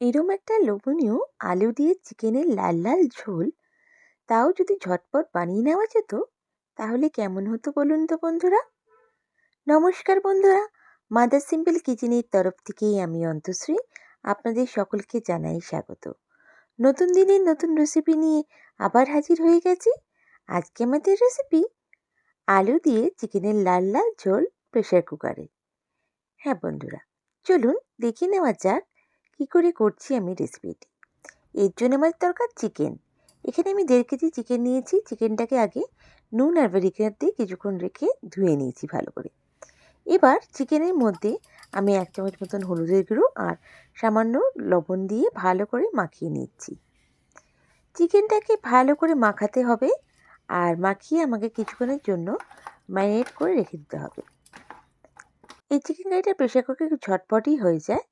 এরম একটা লোভনীয় আলু দিয়ে চিকেনের লাল লাল ঝোল, তাও যদি ঝটপট বানিয়ে নেওয়া যেত, তাহলে কেমন হতো বলুন তো বন্ধুরা? নমস্কার বন্ধুরা, মাদার সিম্পল কিচেনের তরফ থেকেই আমি অন্তশ্রী আপনাদের সকলকে জানাই স্বাগত। নতুন দিনের নতুন রেসিপি নিয়ে আবার হাজির হয়ে গেছি। আজকে আমাদের রেসিপি আলু দিয়ে চিকেনের লাল লাল ঝোল প্রেশার কুকারে হ্যাঁ বন্ধুরা, চলুন দেখে নেওয়া যাক কী করে করছি আমি রেসিপিটি এর জন্য আমার দরকার চিকেন এখানে আমি দেড় কেজি চিকেন নিয়েছি। চিকেনটাকে আগে নুন আর ভেরিকেট দিয়ে কিছুক্ষণ রেখে ধুয়ে নিয়েছি ভালো করে। এবার চিকেনের মধ্যে আমি এক চামচ মতন হলুদের গুঁড়ো আর সামান্য লবণ দিয়ে ভালো করে মাখিয়ে নিচ্ছি। চিকেনটাকে ভালো করে মাখাতে হবে আর মাখিয়ে আমাকে কিছুক্ষণের জন্য ম্যারিনেট করে রেখে দিতে হবে। এই চিকেন কারিটা প্রেশার কুকারে ঝটপটই হয়ে যায়।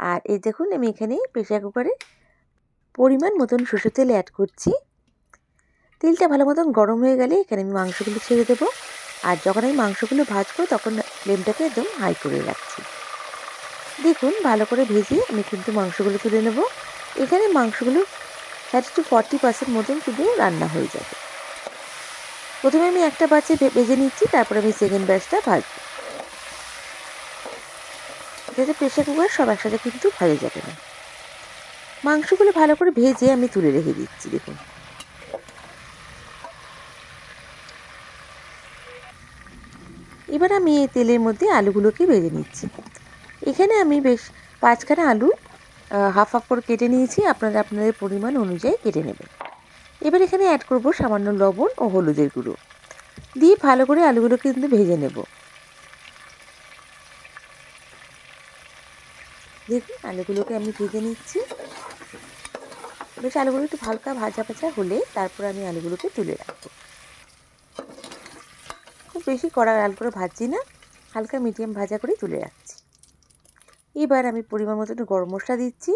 আর এই দেখুন, আমি এখানে প্রেশার কুকারে পরিমাণ মতন সরষের তেল অ্যাড করছি। তেলটা ভালো মতন গরম হয়ে গেলে এখানে আমি মাংসগুলো ছেড়ে দেবো। আর যখন আমি মাংসগুলো ভাজবো, তখন ফ্লেমটাকে একদম হাই করে রাখছি। দেখুন, ভালো করে ভেজে আমি কিন্তু মাংসগুলো তুলে নেব। এখানে মাংসগুলো থার্টি টু ফর্টি পার্সেন্ট মতন শুধু রান্না হয়ে যাবে। প্রথমে আমি একটা বাচ্চা ভেজে নিচ্ছি, তারপরে আমি সেকেন্ড ব্যাচটা ভাজবো। যাতে প্রেশার কুকার সব একসাথে কিন্তু ভাজা যাবে না। মাংসগুলো ভালো করে ভেজে আমি তুলে রেখে দিচ্ছি, দেখুন। এবার আমি এই তেলের মধ্যে আলুগুলোকে ভেজে নিচ্ছি। এখানে আমি বেশ পাঁচখানা আলু হাফ হাফ করে কেটে নিয়েছি, আপনারা আপনাদের পরিমাণ অনুযায়ী কেটে নেবেন। এবার এখানে অ্যাড করব সামান্য লবণ ও হলুদের গুঁড়ো। দিয়ে ভালো করে আলুগুলো কিন্তু ভেজে নেব। দেখুন, আলুগুলোকে আমি ভেজে নিচ্ছি। বেশ, আলুগুলো একটু হালকা ভাজা ভাজা হলে তারপর আমি আলুগুলোকে তুলে রাখব। খুব বেশি কড়া লাল করে ভাজছি না, হালকা মিডিয়াম ভাজা করে তুলে রাখছি। এবার আমি পরিমাণ মতো একটু গরম মশলা দিচ্ছি,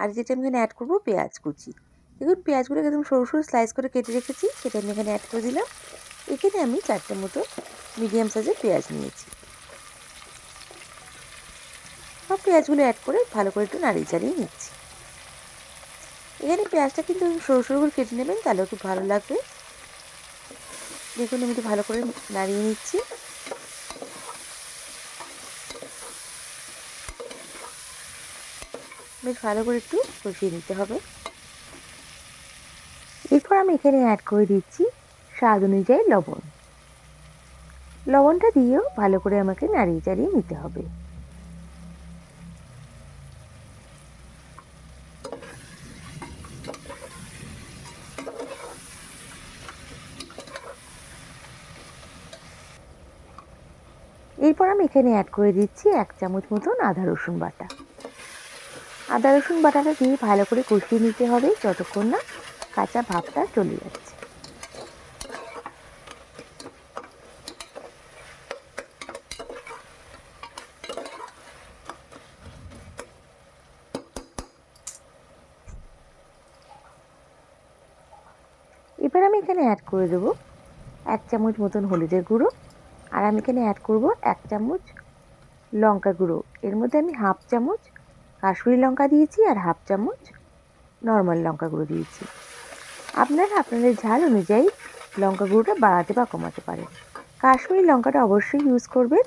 আর যেটা আমি এখানে অ্যাড করব পেঁয়াজ কুচি। দেখুন পেঁয়াজগুলো একদম সরু সরু স্লাইস করে কেটে রেখেছি, সেটা আমি এখানে অ্যাড করে দিলাম। এখানে আমি চারটে মতো মিডিয়াম সাইজের পেঁয়াজ নিয়েছি সব পেঁয়াজগুলো অ্যাড করে ভালো করে একটু নাড়িয়ে চাড়িয়ে নিচ্ছি। এখানে পেঁয়াজটা কিন্তু সরু সরু করে কেটে নেবেন তাহলেও খুব ভালো লাগবে। দেখুন, আমি একটু ভালো করে নাড়িয়ে নিচ্ছি। বেশ ভালো করে একটু কষিয়ে নিতে হবে। এরপর আমি এখানে অ্যাড করে দিচ্ছি স্বাদ অনুযায়ী লবণ। লবণটা দিয়েও ভালো করে আমাকে নাড়িয়ে চাড়িয়ে নিতে হবে। এরপর আমি এখানে অ্যাড করে দিচ্ছি এক চামচ মতন আদা রসুন বাটা। আদা রসুন বাটাটা দিয়ে ভালো করে কষিয়ে নিতে হবে যতক্ষণ না কাঁচা ভাবটা চলে যাচ্ছে। এবার আমি এখানে অ্যাড করে দেবো এক চামচ মতন হলুদের গুঁড়ো। আর আমি এখানে অ্যাড করব এক চামচ লঙ্কা গুঁড়ো। এর মধ্যে আমি হাফ চামচ কাশ্মীরি লঙ্কা দিয়েছি আর হাফ চামচ নর্মাল লঙ্কা গুঁড়ো দিয়েছি। আপনারা, আপনাদের ঝাল অনুযায়ী লঙ্কা গুঁড়োটা বাড়াতে বা কমাতে পারেন। কাশ্মীরি লঙ্কাটা অবশ্যই ইউজ করবেন,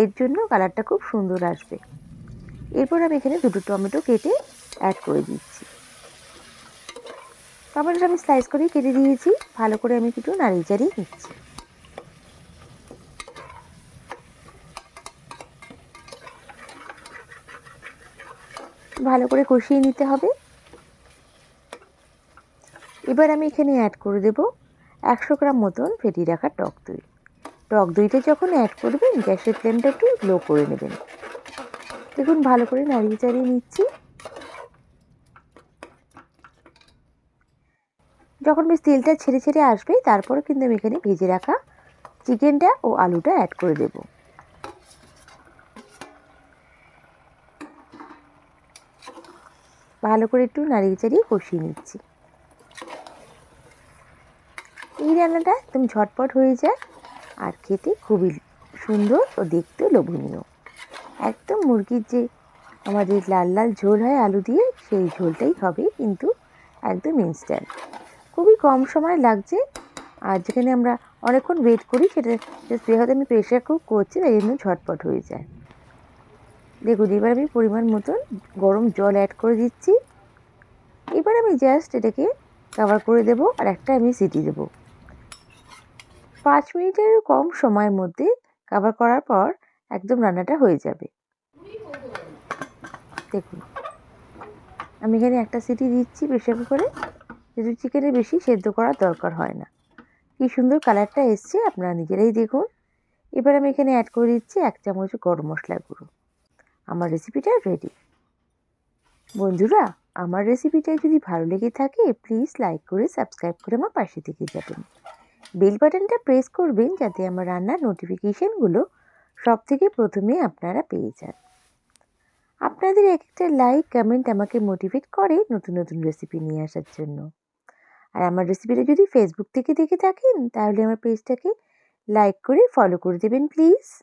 এর জন্য কালারটা খুব সুন্দর আসবে। এরপর আমি এখানে দুটো টমেটো কেটে অ্যাড করে দিচ্ছি। টমেটোটা আমি স্লাইস করেই কেটে দিয়েছি, ভালো করে আমি একটু নাড়িয়ে চাড়িয়ে নিচ্ছি। ভালো করে কষিয়ে নিতে হবে। এবার আমি এখানে অ্যাড করে দেব একশো গ্রাম মতন ফেটি রাখা টক দই। টক দইটা যখন অ্যাড করবেন, গ্যাসের ফ্লেমটা একটু লো করে নেবেন। দেখুন, ভালো করে নাড়িয়ে চাড়িয়ে নিচ্ছি। যখন বেশ তেলটা ছেড়ে ছেড়ে আসবে তারপরে কিন্তু আমি এখানে ভেজে রাখা চিকেনটা ও আলুটা অ্যাড করে দেবো। ভালো করে একটু নাড়িয়ে চাড়িয়ে কষিয়ে নিচ্ছি। এই রান্নাটা একদম ঝটপট হয়ে যায় আর খেতে খুবই সুন্দর ও দেখতে লোভনীয়। একদম মুরগির যে আমাদের লাল লাল ঝোল হয় আলু দিয়ে, সেই ঝোলটাই হবে কিন্তু একদম ইনস্ট্যান্ট খুবই কম সময় লাগছে আর যেখানে আমরা অনেকক্ষণ ওয়েট করি সেটা জাস্ট আমি প্রেশার কুক করছি তাই জন্য ঝটপট হয়ে যায়। দেখুন, এবার আমি পরিমাণ মতন গরম জল অ্যাড করে দিচ্ছি। এবার আমি জাস্ট এটাকে কভার করে দেব আর একটা আমি সিটি দেব। পাঁচ মিনিটের কম সময়ের মধ্যে কভার করার পর একদম রান্নাটা হয়ে যাবে। দেখুন, আমি এখানে একটা সিটি দিচ্ছি প্রেশার কুকারে। যেহেতু চিকেনের বেশি সেদ্ধ করার দরকার হয় না। কী সুন্দর কালারটা এসছে, আপনারা নিজেরাই দেখুন। এবার আমি এখানে অ্যাড করে দিচ্ছি এক চামচ গরম মশলার গুঁড়ো। আমার রেসিপিটা রেডি বন্ধুরা, আমার রেসিপিটা যদি ভালো লেগে থাকে প্লিজ লাইক করে সাবস্ক্রাইব করে আমার পাশে থেকে যাবেন। বেল বাটনটা প্রেস করবেন যাতে আমার রান্নার নোটিফিকেশানগুলো সব থেকে প্রথমে আপনারা পেয়ে যান। আপনাদের এক একটা লাইক কমেন্ট আমাকে মোটিভেট করে নতুন নতুন রেসিপি নিয়ে আসার জন্য। আর আমার রেসিপিটা যদি ফেসবুক থেকে দেখে থাকেন, তাহলে আমার পেজটাকে লাইক করে ফলো করে দেবেন প্লিজ